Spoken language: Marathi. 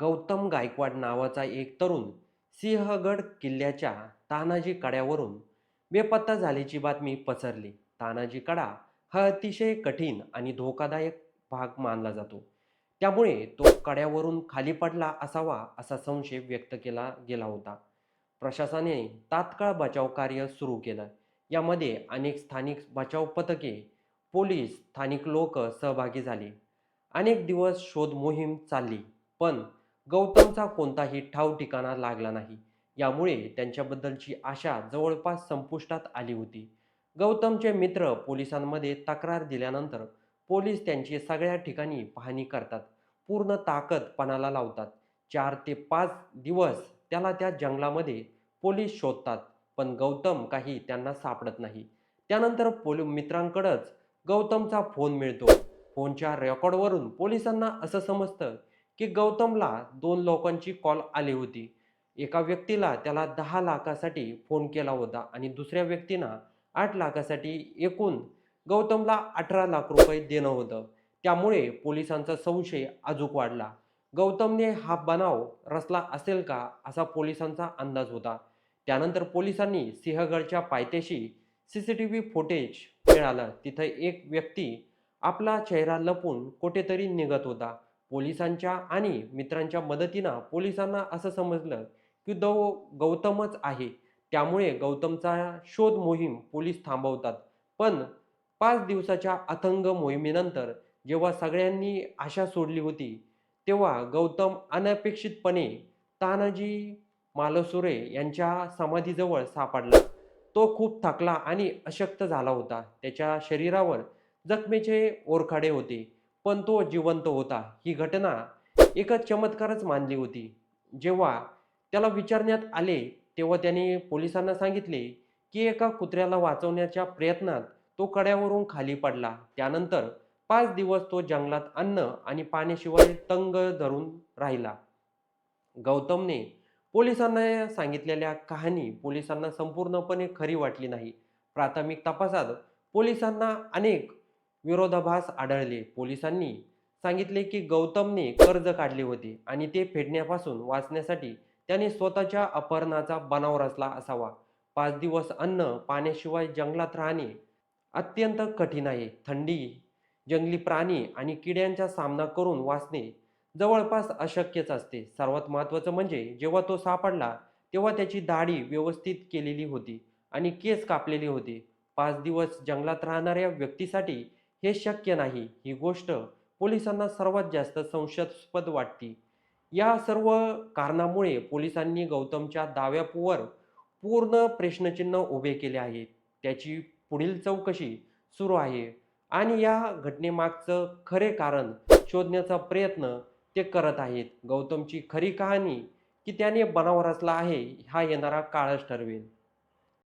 गौतम गायकवाड नावाचा एक तरुण सिंहगड किल्ल्याच्या तानाजी कड्यावरून बेपत्ता झाल्याची बातमी पसरली. तानाजी कडा हा अतिशय कठीण आणि धोकादायक भाग मानला जातो. त्यामुळे तो कड्यावरून खाली पडला असावा असा संशय व्यक्त केला गेला होता. प्रशासनाने तात्काळ बचाव कार्य सुरू केलं. यामध्ये अनेक स्थानिक बचाव पथके पोलीस स्थानिक लोक सहभागी झाले. अनेक दिवस शोध मोहीम चालली पण गौतमचा कोणताही ठाव ठिकाणा लागला नाही. यामुळे त्यांच्याबद्दलची आशा जवळपास संपुष्टात आली होती. गौतमचे मित्र पोलिसांमध्ये तक्रार दिल्यानंतर पोलीस त्यांची सगळ्या ठिकाणी पाहणी करतात. पूर्ण ताकद पणाला लावतात. चार ते पाच दिवस त्याला त्या जंगलामध्ये पोलीस शोधतात पण गौतम काही त्यांना सापडत नाही. त्यानंतर पोल मित्रांकडंच गौतमचा फोन मिळतो. फोनच्या रेकॉर्डवरून पोलिसांना असं समजतं की गौतमला दोन लोकांची कॉल आली होती. एका व्यक्तीला त्याला दहा लाखासाठी फोन केला होता आणि दुसऱ्या व्यक्तीनं आठ लाखासाठी एकूण गौतमला अठरा लाख रुपये देणं होतं. त्यामुळे पोलिसांचा संशय अजूक वाढला. गौतमने हा बनाव रचला असेल का असा पोलिसांचा अंदाज होता. त्यानंतर पोलिसांनी सिंहगडच्या पायथ्याशी C C T V footage मिळालं. तिथं एक व्यक्ती आपला चेहरा लपून कुठेतरी निघत होता. पोलिसांच्या आणि मित्रांच्या मदतीनं पोलिसांना असं समजलं की दो गौतमच आहे. त्यामुळे गौतमचा शोध मोहीम पोलीस थांबवतात. पण पाच दिवसाच्या अथंग मोहिमेनंतर जेव्हा सगळ्यांनी आशा सोडली होती तेव्हा गौतम अनपेक्षितपणे तानाजी मालसुरे यांच्या समाधीजवळ सापडला. तो खूप थकला आणि अशक्त झाला होता. त्याच्या शरीरावर जखमेचे ओरखाडे होते. पण तो जिवंत होता. ही घटना एका चमत्कारच मानली होती. जेव्हा त्याला विचारण्यात आले तेव्हा त्याने पोलिसांना सांगितले की एका कुत्र्याला वाचवण्याच्या प्रयत्नात तो कड्यावरून खाली पडला. त्यानंतर पाच दिवस तो जंगलात अन्न आणि पाण्याशिवाय तंग धरून राहिला. गौतमने पोलिसांना सांगितलेल्या कहाणी पोलिसांना संपूर्णपणे खरी वाटली नाही. प्राथमिक तपासात पोलिसांना अनेक विरोधाभास आढळले. पोलिसांनी सांगितले की गौतमने कर्ज काढले होते आणि ते फेडण्यापासून वाचण्यासाठी त्याने स्वतःच्या अपहरणाचा बनाव रचला असावा. पाच दिवस अन्न पाण्याशिवाय जंगलात राहणे अत्यंत कठीण आहे. थंडी जंगली प्राणी आणि किड्यांचा सामना करून वाचणे जवळपास अशक्यच असते. सर्वात महत्त्वाचं म्हणजे जेव्हा तो सापडला तेव्हा त्याची दाढी व्यवस्थित केलेली होती आणि केस कापलेले होते. पाच दिवस जंगलात राहणाऱ्या व्यक्तीसाठी हे शक्य नाही. ही गोष्ट पोलिसांना सर्वात जास्त संशयास्पद वाटते. या सर्व कारणामुळे पोलिसांनी गौतमच्या दाव्यावर पूर्ण प्रश्नचिन्ह उभे केले आहेत त्याची पुढील चौकशी सुरू आहे आणि या घटनेमागचं खरे कारण शोधण्याचा प्रयत्न ते करत आहेत. गौतमची खरी कहाणी की त्याने बनाव रचला आहे हा येणारा काळच ठरवेल.